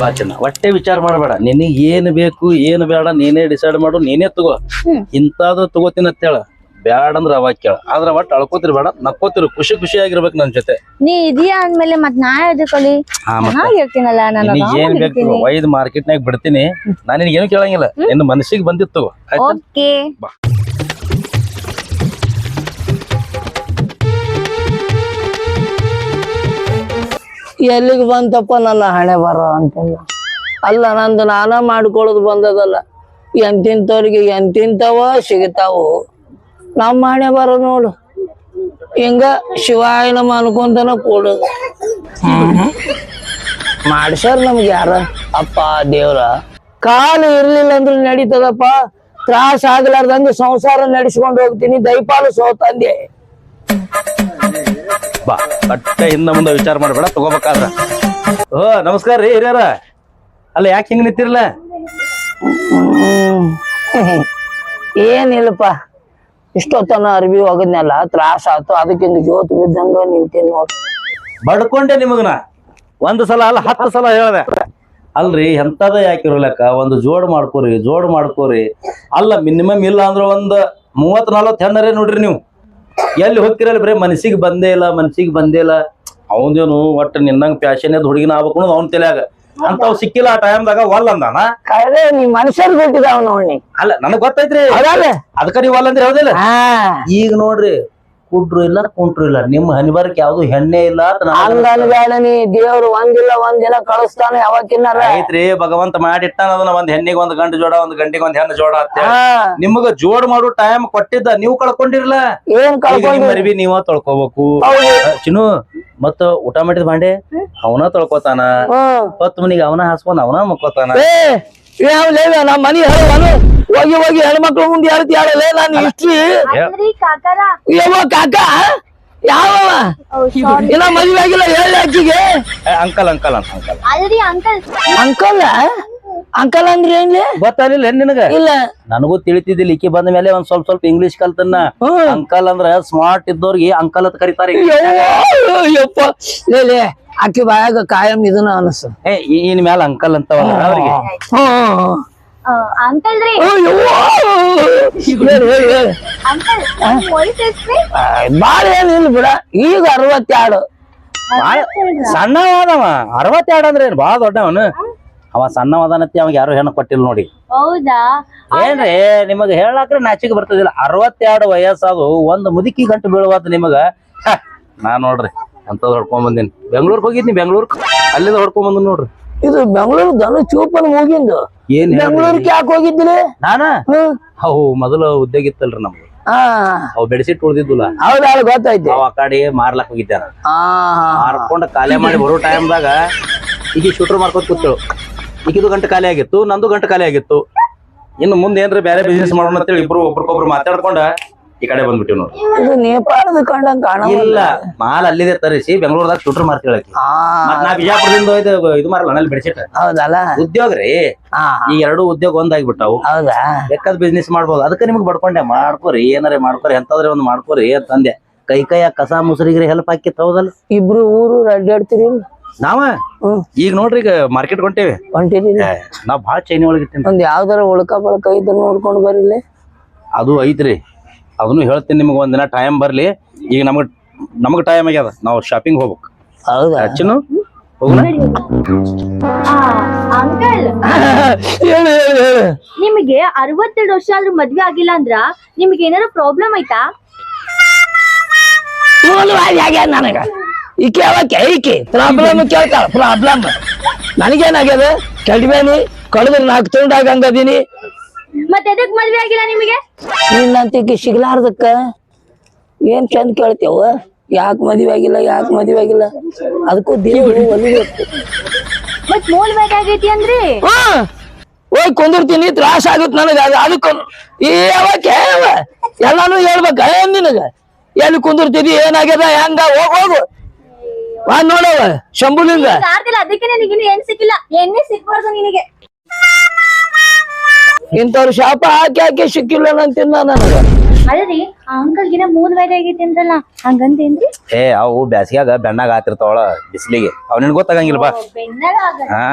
ಬಾ ಚಿನ್ನ ಒಟ್ಟೆ ವಿಚಾರ ಮಾಡಬೇಡ. ನಿನಗೆ ಏನು ಬೇಕು ಏನು ಬೇಡ ನೀನೇ ಡಿಸೈಡ್ ಮಾಡು ನೀನೇ ತಗೋ. ಇಂತಾದ್ರು ತಗೋತೀನಿ ಅಂತ ಹೇಳ. ಬ್ಯಾಡ ಅಂದ್ರೆ ಅವಾಗ ಕೇಳ. ಆದ್ರ ಒಟ್ಟು ಅಳ್ಕೋತಿರ್ ಬೇಡ ನಕ್ಕೋತಿರು. ಖುಷಿ ಖುಷಿಯಾಗಿರ್ಬೇಕು ನನ್ನ ಜೊತೆ. ನೀ ಇದೀಯಾ ಅಂದ್ಮೇಲೆ ಮತ್ ನಾ ಎದಕ್ಕಲಿ ಹಾ ಮತ್ತೆ ಚೆನ್ನಾಗಿರ್ತೀನಲ್ಲ ನಾನು ನಿನಗೆ ಏನ್ ಬೇಕು. ಒಯ್ದು ಮಾರ್ಕೆಟ್ನಾಗ ಬಿಡ್ತೀನಿ. ನಾನು ನಿನಗೇನು ಏನು ಕೇಳಂಗಿಲ್ಲ ನಿನ್ನ ಮನಸ್ಸಿಗೆ ಬಂದಿತ್ತು ತಗೋ. ಬಾ. ಓಕೆ ಎಲ್ಲಿಗೆ ಬಂತಪ್ಪ ನನ್ನ ಹಣೆ ಬರ ಅಂತಂದ ಅಲ್ಲ ನಂದು ನಾನ ಮಾಡ್ಕೊಳ್ಳೋದು ಬಂದದಲ್ಲ. ಎಂತಿಂತವ್ರಿಗೆ ಎಂತಿಂತವ ಸಿಗ್ತಾವು. ನಮ್ಮ ಹಣೆ ಬರ ನೋಡು. ಹಿಂಗ ಶಿವಾಯ ನಮ್ಮ ಅನ್ಕೊಂತನ ಕೂಡ ಮಾಡ್ಸ್ಯಾರ ನಮ್ಗೆ ಯಾರ? ಅಪ್ಪ ದೇವ್ರ. ಕಾಲು ಇರ್ಲಿಲ್ಲ ಅಂದ್ರೆ ನಡೀತದಪ್ಪ. ತ್ರಾಸ ಆಗ್ಲಾರ್ದಂಗೆ ಸಂಸಾರ ನಡೆಸ್ಕೊಂಡು ಹೋಗ್ತೀನಿ. ದಯಪಾಲು ಸೋತಂದೆ. ಬಾ ಬಟ್ಟೆ ಹಿಂದ ಮುಂದೆ ವಿಚಾರ ಮಾಡಬೇಡ ತಗೋಬೇಕಾದ್ರ. ಓ ನಮಸ್ಕಾರ ರೀ ಹಿರಿಯರ. ಅಲ್ಲ ಯಾಕೆ ಹಿಂಗ್ ನಿಂತಿರಲ್ಲ ಹ್ಮ್. ಏನಿಲ್ಲಪ್ಪ ಇಷ್ಟೊತ್ತನ ಅರ್ಬಿ ಹೋಗದ್ನಲ್ಲ ತ್ರಾಸ ಆತು ಅದಕ್ಕಿಂತ ಜೋತ್ ಬಿದ್ದಂಗ ನಿಂತೀನಿ ನೋಡಿ. ಬಡ್ಕೊಂಡೆ ನಿಮಗನ. ಒಂದು ಸಲ ಅಲ್ಲ ಹತ್ತು ಸಲ ಹೇಳ್ದೆ. ಅಲ್ರಿ ಎಂತದ ಯಾಕಿರಲಕ್ಕ ಒಂದು ಜೋಡ್ ಮಾಡ್ಕೋರಿ ಜೋಡ್ ಮಾಡ್ಕೋರಿ. ಅಲ್ಲ ಮಿನಿಮಮ್ ಇಲ್ಲ ಅಂದ್ರೆ ಒಂದು ಮೂವತ್ ನಲ್ವತ್ ಹೆಣ್ಣರೇ ನೋಡ್ರಿ ನೀವು. ಎಲ್ಲಿ ಹೋಗ್ತಿರಲ್ಲ ಬರೀ? ಮನಸ್ಸಿಗೆ ಬಂದೇ ಇಲ್ಲ ಮನಸ್ಸಿಗೆ ಬಂದೇ ಇಲ್ಲ. ಅವನೇನು ಒಟ್ಟು ನಿನ್ನಂಗ್ ಪ್ಯಾಶನ್ ಅದು ಹುಡುಗಿನ ಆಗ್ಬೇಕು ಅನ್ನೋದು ಅವ್ನ ತಲೆಯಾಗ. ಅಂತವ್ ಸಿಕ್ಕಿಲ್ಲ ಆ ಟೈಮ್ದಾಗ ಒಲ್ ಅಂದಾನ? ಕರೆ ನೀ ಮನುಷ್ಯರ್ ಬಿಟ್ಟಿದಾವ ನೋಡಿ ಅಲ್ಲ ನನಗ್ ಗೊತ್ತೈತ್ರಿ. ಅದಕ್ಕ ನೀವು ಒಲ್ ಅಂದ್ರೆ ಹೌದಿಲ್ಲ? ಈಗ ನೋಡ್ರಿ ಕುಡ್ರು ಇಲ್ಲ ಕುಂಟ್ರು ಇಲ್ಲ. ನಿಮ್ಮ ಹನಿಬಾರಕ್ ಯಾವ್ದು ಹೆಣ್ಣೆ ಇಲ್ಲ ಅಂತ ನೀ ದೇವ್ರು ಒಂದಿಲ್ಲ ಒಂದಿನ ಕಳಿಸ್ತಾನ ಯಾವತ್ತಿನಾರ. ಐತ್ರಿ ಭಗವಂತ ಮಾಡಿಟ್ಟಾನ ಅದನ್ನ ಒಂದ್ ಹೆಣ್ಣಿಗೆ ಒಂದ್ ಗಂಡು ಜೋಡ ಒಂದ್ ಗಂಡಿಗೆ ಒಂದ್ ಹೆಣ್ಣು ಜೋಡ ಅಂತ ಹಾ. ನಿಮಗ ಜೋಡ್ ಮಾಡೋ ಟೈಮ್ ಕೊಟ್ಟಿದ್ದ ನೀವು ಕಳ್ಕೊಂಡಿರ್ಲ ಏನ್ ಈಗ ನಿಮ್ ಕಳ್ಕೊಂಡಿ ಅರಿವಿ ನೀವ ತೊಳ್ಕೊಬೇಕು. ಹೌದು. ಚಿನ್ನು ಮತ್ತ ಊಟ ಮಾಡಿದ ಬಾಂಡೆ? ಅವನ ತೊಳ್ಕೊತಾನ. ಹ್ಮ್. ಮನಿಗ್ ಮನಿಗೆ ಅವನ ಹಾಸ್ಕೊಂಡ್ ಅವನ ಮುಕ್ಕೋತಾನ. ಏ ಯಾವ ಲೇವ ನಮ್ಮ ಮನಿ ಹೇಳುವನು ಹೋಗಿ ಹೋಗಿ ಹೆಣ್ಮಕ್ಳು ಮುಂದೆ ಹೇಳ್ತಿ ಹೇಳಲೇ ನಾನು ಹಿಸ್ಟ್ರಿ ಯವ್ವ ಕಾಕ? ಯಾವ ಇಲ್ಲ ಮದ್ವೆ ಆಗಿಲ್ಲ ಹೇಳಿ ಅಜ್ಜಿಗೆ. ಅಂಕಲ್ ಅಂಕಲ್ ಅಂತ ಅಂಕಲ್. ಅಲ್ರಿ ಅಂಕಲ್. ಅಂಕಲ್ ಅಂದ್ರೆ ಏನ್ಲಿ ಗೊತ್ತಾಗ್ಲಿಲ್ಲ ಏನ್ ನಿನಗ? ಇಲ್ಲ. ನನಗೂ ತಿಳಿತಿದ್ದಿಲ್ಲ ಈಕಿ ಬಂದ ಮೇಲೆ ಒಂದ್ ಸ್ವಲ್ಪ ಸ್ವಲ್ಪ ಇಂಗ್ಲಿಷ್ ಕಲ್ತನ್ನ. ಹ್ಮ್. ಅಂಕಲ್ ಅಂದ್ರ ಸ್ಮಾರ್ಟ್ ಇದ್ದವ್ರಿಗೆ ಅಂಕಲ್ ಅಂತ ಕರೀತಾರೆ. ಅಕ್ಕಿ ಬಾಯಾಗ ಕಾಯಂ ಇದನ್ನ ಅನಸ. ಏ ಇನ್ ಮ್ಯಾಲ ಅಂಕಲ್ ಅಂತ ಅವ್ರಿಗೆ? ಅಂಕಲ್ ರೀ. ಬಾಳ ಏನಿಲ್ಲ ಬಿಡ. ಈಗ ಅರವತ್ತೆರಡು ಸಣ್ಣವಾದವ. ಅರವತ್ತೆರಡು ಅಂದ್ರೆ ಏನ್ ಬಾಳ ದೊಡ್ಡವನು. ಅವ ಸಣ್ಣವಾದನತ್ತಿ ಅವಾಗ ಯಾರು ಹೆಣ್ಣು ಕೊಟ್ಟಿಲ್ಲ ನೋಡಿ. ಹೌದಾ? ಏನ್ರಿ ನಿಮಗ ಹೇಳಾಕ್ರೆ ನಾಚಿಕೆ ಬರ್ತದಿಲ್ಲ. ಅರವತ್ತೆರಡು ವಯಸ್ಸಾದು ಒಂದ್ ಮುದುಕಿ ಗಂಟು ಬೀಳುವಾದ ನಿಮಗ ಹ, ನಾ ನೋಡ್ರಿ. ಅಂತದ್ ಹೊಡ್ಕೊಂಡ್ ಬಂದೀನಿ. ಬೆಂಗ್ಳೂರ್ಗ್ ಹೋಗಿದ್ನಿ ಬೆಂಗ್ಳೂರ್ ಅಲ್ಲಿಂದ ಹೊಡ್ಕೊಂಡ್ ಬಂದ್ ನೋಡ್ರಿ. ಇದು ಬೆಂಗಳೂರು ದನ ಚೂಪನ್ ಹೋಗಿಂದ ಏನ್? ಬೆಂಗಳೂರಿಗೆ ಯಾಕೆ ಹೋಗಿದ್ದಿರಿ? ನಾನ? ಹೌ. ಮೊದಲ ಉದ್ಯೋಗ ಇತ್ತಲ್ರಿ ನಮ್ಗೆ ಅವು ಉಳ್ದಿದ್ದಿಲ್ಲ ಉಳ್ದಿದ್ದುಲ್ಲ. ಹೌದಾ ಗೊತ್ತೈತಿ ಅವ್ ಆ ಕಡೆ ಮಾರ್ಲಕ್ ಹೋಗಿದ್ದೆ ನಾನು. ಮಾರ್ಕೊಂಡ್ ಖಾಲಿ ಮಾಡಿ ಬರೋ ಟೈಮ್ದಾಗ ಈಗ ಶೂಟರ್ ಮಾಡ್ಕೊತ ಕೂತೇಳು. ಈಗಿದು ಗಂಟೆ ಖಾಲಿ ಆಗಿತ್ತು ನಂದು ಗಂಟೆ ಖಾಲಿ ಆಗಿತ್ತು. ಇನ್ನು ಮುಂದೆ ಏನ್ರ ಬೇರೆ ಬಿಸ್ನೆಸ್ ಮಾಡೋಣ ಅಂತೇಳಿ ಇಬ್ರು ಒಬ್ರಿಗೊಬ್ರು ಮಾತಾಡ್ಕೊಂಡ ಈ ಕಡೆ ಬಂದ್ಬಿಟ್ಟಿವ್ ನೋಡಿ. ಇದು ನೇಪಾಳದ ಕಂಡಂಗ್ ಕಾಣ ಇಲ್ಲ ಮಾಲ್ ಅಲ್ಲಿದೆ ತರಿಸಿ ಬೆಂಗಳೂರದಾಗ ಶೂಟರ್ ಮಾರ್ತೀವಿ ಮತ್ ನಾ ಬಿಜಾಪುರದಿಂದ ಇದು ಇದು ಮಾರಲ್ಲ ನಲ್ಲಿ ಬೆಳೆಸಿಟ್ಟ ಹೌದಲ್ಲ? ಉದ್ಯೋಗ ರೀ. ಈ ಎರಡು ಉದ್ಯೋಗ ಒಂದಾಗ್ಬಿಟ್ಟಾವು. ಹೌದಾ? ಬೇಕಾದ ಬಿಸ್ನೆಸ್ ಮಾಡ್ಬೋದು. ಅದಕ್ಕೆ ನಿಮ್ಗೆ ಬಡ್ಕೊಂಡೆ ಮಾಡ್ಕೋರಿ ಏನಾರೇ ಮಾಡ್ಕೋರಿ ಎಂತಾದ್ರೆ ಒಂದು ಮಾಡ್ಕೋರಿ ಅಂತಂದೆ ಕೈ ಕೈಯ ಕಸ ಮುಸುರಿಗ್ರಿ ಹೆಲ್ಪ್ ಹಾಕಿತ್ತು ಹೌದಲ್ಲ? ಇಬ್ರು ಊರು ಅಡ್ಡಾಡ್ತೀರಿ ನಾವ? ಈಗ ನೋಡ್ರಿ ಈಗ ಮಾರ್ಕೆಟ್ ಹೊಂಟೇವಿ ಹೊಂಟಿರಿ ನಾವ್ ಭಾಳ ಚೈನಿ ಒಳಗೆ ಇಟ್ಟಿನಿ. ಒಂದ್ ಯಾವ್ದಾರ ಉಳ್ಕ ಬಳಕ ಇದ್ರ ನೋಡ್ಕೊಂಡು ಬರಿಲ್ಲ ಅದು ಐತ್ರಿ. ಅದನ್ನು ಹೇಳ್ತೀನಿ ನಿಮ್ಗೆ ಒಂದಿನ ಟೈಮ್ ಬರಲಿ. ಈಗ ನಮಗೆ ನಮಗೆ ಟೈಮ್ ಆಗ್ಯದ. ನಾವು ಶಾಪಿಂಗ್ ಹೋಗ್ಬೇಕು. ಹೌದಾ? ಅಚ್ಚನು ಹೋಗೋಣ? ಅಂಕಲ್. ಹೇಳು ಹೇಳು ಹೇಳು. ನಿಮಗೆ ಅರವತ್ತೆರಡು ವರ್ಷ ಆದ್ರೂ ಮದ್ವೆ ಆಗಿಲ್ಲ ಅಂದ್ರ ನಿಮ್ಗೆ ಏನಾರ ಪ್ರಾಬ್ಲಮ್ ಆಯ್ತಾ? ಆಗ್ಯಾದ ನನಗ. ಈಕೆ ಅವಕ್ಕೆ ಈಕೆ? ಪ್ರಾಬ್ಲಮ್ ಕೇಳ್ತಾಳ. ಪ್ರಾಬ್ಲಮ್ ನನಗೇನಾಗ್ಯದ? ಕಡಿಮೆ ಕಳೆದ್ರೆ ನಾಲ್ಕು ತುಂಡಾಗ ಹಂಗದೀನಿ ಮತ್ತೆ ಎದಕ್ ಮದ್ವೆ ಆಗಿಲ್ಲ ನಿಮಗೆ? ನಿನ್ನಂತಿಕೆ ಸಿಗ್ಲಾರ್ದಕ್ಕ? ಏನ್ ಚಂದ ಕೇಳ್ತೇವ? ಯಾಕೆ ಮದ್ವೆ ಆಗಿಲ್ಲ ಯಾಕೆ ಮದ್ವೆ ಆಗಿಲ್ಲ? ಅದಕ್ಕೂ ದೇವ್ರು ಒಲಿಬೇಕು. ಮತ್ ಮೂಲ ಬೇಕಾಗೈತಿ ಅಂದ್ರಿ? ಹಾ. ಹೋಗಿ ಕುಂದಿರ್ತೀನಿ ತ್ರಾಸ ಆಗುತ್ತೆ ನನಗ. ಅದು ಅದಕ್ಕೂ ಈ ಯಾವಕ್ಕೆ ಯಾವ ಎಲ್ಲಾನು ಹೇಳ್ಬೇಕ ಏನ್ ನಿನಗ? ಎಲ್ಲಿ ಕುಂದಿರ್ತೀನಿ ಏನಾಗ್ಯದ ಹೆಂಗ? ಹೋಗ್ ಹೋಗು. ಬಾ ನೋಡವ ಶಂಭುಲಿಂಗ. ಆಗ್ತಿಲ್ಲ ಅದಕ್ಕೆ ನಿನಗೆ ಇನ್ನು ಏನ್ ಸಿಕ್ಕಿಲ್ಲ. ಎಣ್ಣೆ ಸಿಕ್ಬಾರ್ದು ನಿನಗೆ. ಇಂಥವ್ರ ಶಾಪ ಹಾಕಿ ಹಾಕಿ ಸಿಕ್ಕಿಲ್ಲ ಅಂತಿನ್ನ ನನಗ. ಅದ್ರಿ ಆ ಅಂಕಲ್ಗಿನ ಮೂರ್ ವೈರ್ ಆಗೈತಿ ಅಂದ್ರಲ್ಲ ಹಂಗಂತೇನ್ರಿ ಏ ಅವು ಬ್ಯಾಸಿಗ್ಯಾಗ ಬೆಣ್ಣಾಗ ಆತಿರ್ತಾವಳ ಬಿಸಿಲಿಗೆ. ಅವ್ ನಿನ್ ಗೊತ್ತಾಗಂಗಿಲ್ಲ ಬಾ ಬೆನ್ನಲ್ಲ ಆಗ ಹಾ.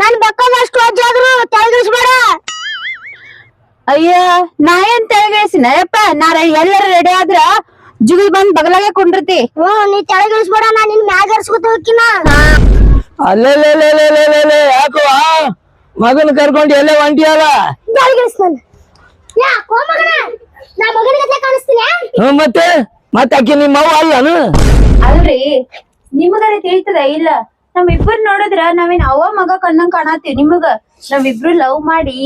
ನನ್ ಬೇಕಾದಷ್ಟು ಅಜ್ಜಾದ್ರು ತೆಳಗಿಳಿಸ್ಬೇಡ ಅಯ್ಯ ನಾ ಏನ್ ತೆಳಗಿಳಿಸಿನ ಯಪ್ಪ ನಾ ಎಲ್ಲರ ರೆಡಿ ಆದ್ರ ಜುಗಿ ಬಂದ್ ಬಗಲಾಗೆ ಕುಂಡಿರ್ತಿ. ಹ್ಮ್ ನೀ ತಲೆಗಿಳಿಸ್ಬೇಡ ನಾ ನಿನ್ ಮ್ಯಾಗ ಹರ್ಸ್ಕೊತ ಹೋಗಿನ ಅಲ್ಲೇ ಯಾಕೋ ಮಗನ ಕರ್ಕೊಂಡು ಎಲ್ಲೇ ಹೊಂಟಿಯಲ್ಲ ಹ್ಮ್ ಮತ್ತೆ? ಮತ್ತೆ ಅಕ್ಕಿ ನಿಮ್ಮ ಅವ ಅಲ್ಲ ಅಲ್ರಿ ನಿಮಗಾರ ತಿಳಿತದ? ಇಲ್ಲ ನಮ್ಮಿಬ್ಬರ್ ನೋಡಿದ್ರ ನಾವೇನ್ ಅವ ಮಗ ಕಣ್ಣಂಗ್ ಕಾಣತ್ತೀವಿ ನಿಮಗ? ನಾವಿಬ್ರು ಲವ್ ಮಾಡಿ